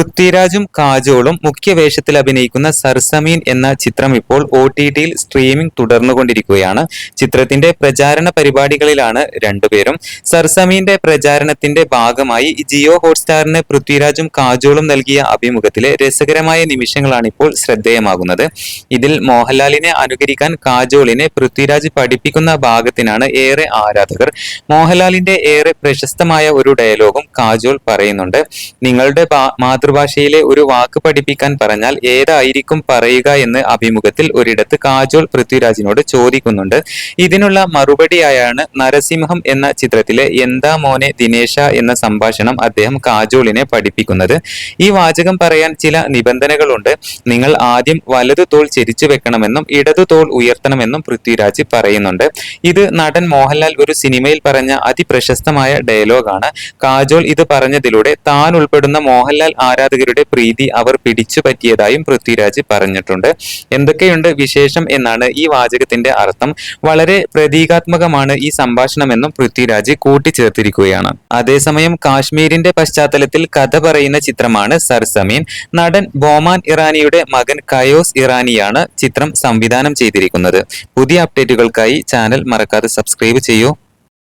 പൃഥ്വിരാജും കാജോളും മുഖ്യവേഷത്തിൽ അഭിനയിക്കുന്ന സർസമീൻ എന്ന ചിത്രം ഇപ്പോൾ ഒ ടി ടിയിൽ സ്ട്രീമിംഗ് തുടർന്നുകൊണ്ടിരിക്കുകയാണ്. ചിത്രത്തിന്റെ പ്രചാരണ പരിപാടികളിലാണ് രണ്ടുപേരും. സർസമീന്റെ പ്രചാരണത്തിന്റെ ഭാഗമായി ജിയോ ഹോട്ട്സ്റ്റാറിന് പൃഥ്വിരാജും കാജോളും നൽകിയ അഭിമുഖത്തിലെ രസകരമായ നിമിഷങ്ങളാണ് ഇപ്പോൾ ശ്രദ്ധേയമാകുന്നത്. ഇതിൽ മോഹൻലാലിനെ അനുകരിക്കാൻ കാജോളിനെ പൃഥ്വിരാജ് പഠിപ്പിക്കുന്ന ഭാഗത്തിനാണ് ഏറെ ആരാധകർ. മോഹൻലാലിന്റെ ഏറെ പ്രശസ്തമായ ഒരു ഡയലോഗും കാജോൾ പറയുന്നുണ്ട്. നിങ്ങളുടെ ഭാ- മാതൃഭാഷയിലെ ഒരു വാക്ക് പഠിപ്പിക്കാൻ പറഞ്ഞാൽ ഏതായിരിക്കും പറയുക എന്ന് അഭിമുഖത്തിൽ ഒരിടത്ത് കാജോൾ പൃഥ്വിരാജിനോട് ചോദിക്കുന്നുണ്ട്. ഇതിനുള്ള മറുപടിയായാണ് നരസിംഹം എന്ന ചിത്രത്തിലെ എന്താ മോനെ ദിനേശ എന്ന സംഭാഷണം അദ്ദേഹം കാജോളിനെ പഠിപ്പിക്കുന്നത്. ഈ വാചകം പറയാൻ ചില നിബന്ധനകളുണ്ട്. നിങ്ങൾ ആദ്യം വലതു തോൾ ചെരിച്ചു വെക്കണമെന്നും ഇടതു തോൾ ഉയർത്തണമെന്നും പൃഥ്വിരാജ് പറയുന്നുണ്ട്. ഇത് നടൻ മോഹൻലാൽ ഒരു സിനിമയിൽ പറഞ്ഞ അതിപ്രശസ്തമായ ഡയലോഗാണ്. കാജോൾ ഇത് പറഞ്ഞതിലൂടെ താൻ ഉൾപ്പെടുന്ന മോഹൻലാൽ ആരാധകരുടെ പ്രീതി അവർ പിടിച്ചു പറ്റിയതായും പൃഥ്വിരാജ് പറഞ്ഞിട്ടുണ്ട്. എന്തൊക്കെയുണ്ട് വിശേഷം എന്നാണ് ഈ വാചകത്തിന്റെ അർത്ഥം. വളരെ പ്രതീകാത്മകമാണ് ഈ സംഭാഷണമെന്നും പൃഥ്വിരാജ് കൂട്ടിച്ചേർത്തിരിക്കുകയാണ്. അതേസമയം കാശ്മീരിന്റെ പശ്ചാത്തലത്തിൽ കഥ പറയുന്ന ചിത്രമാണ് സർസമീൻ. നടൻ ബോമാൻ ഇറാനിയുടെ മകൻ കയോസ് ഇറാനിയാണ് ചിത്രം സംവിധാനം ചെയ്തിരിക്കുന്നത്. പുതിയ അപ്ഡേറ്റുകൾക്കായി ചാനൽ മറക്കാതെ സബ്സ്ക്രൈബ് ചെയ്യൂ.